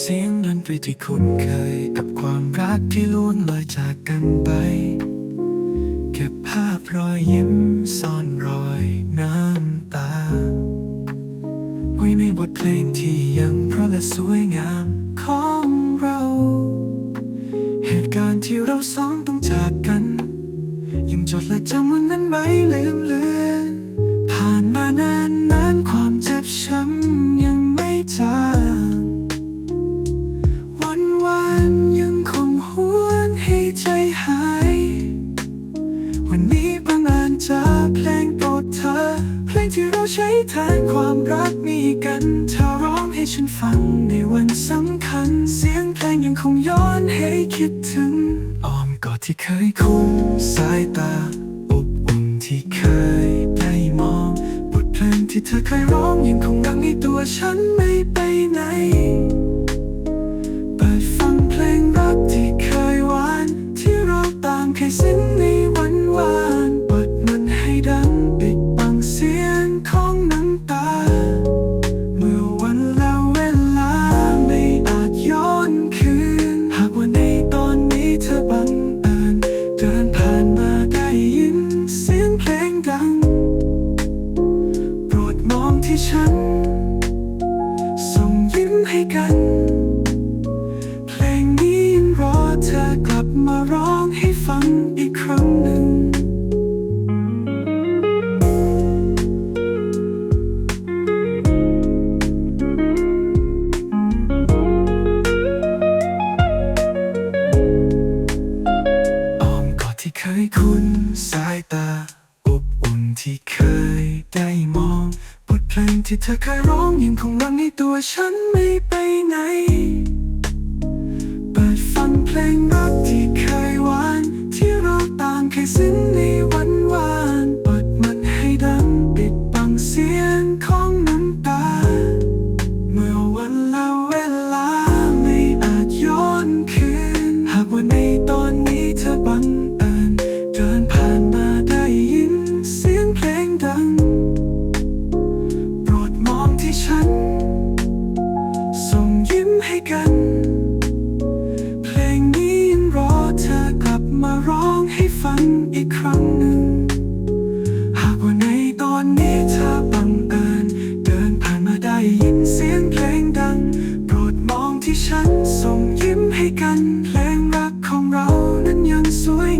เสียงดนตรีที่คุ้นเคยกับความรักที่ล้วนลอยจากกันไป เก็บภาพรอยยิ้มซ่อนรอยน้ำตา ไว้ในบทเพลงที่ยังเพราะและสวยงามของเรา เหตุการณ์ที่เราสองต้องจากกัน ยังจดและจำวันนั้นไม่ลืมเลือนผ่านมานานนานความเจ็บช้ำยังไม่จาง ที่เราใช้แทนความรักมีกันเธอร้องให้ฉันฟังในวันสำคัญ เสียงเพลงยังคงย้อนให้คิดถึงอ้อมกอดที่เคยคุ้นสายตาอบอุ่นที่เคยได้มอง บทเพลงที่เธอเคยร้องยังคงดังในตัวฉันไม่ไปไหน ที่เคยได้มอง บทเพลงที่เธอเคยร้องยังคงรังในตัวฉันไม่ไปไหน เปิดฟังเพลงรักที่เคยหวาน ที่เราต่างเคยสิ้นในวันวาน เปิดมันให้ดังปิดบังเสียงของ ห้ฟังอีกครั้งหนึ่ง หากว่าในตอนนี้เธอบังเอิญเดินผ่านมาได้ยินเสียงเพลงดัง โปรดมองที่ฉันส่งยิ้มให้กัน เพลงรักของเรานั้นยังสวย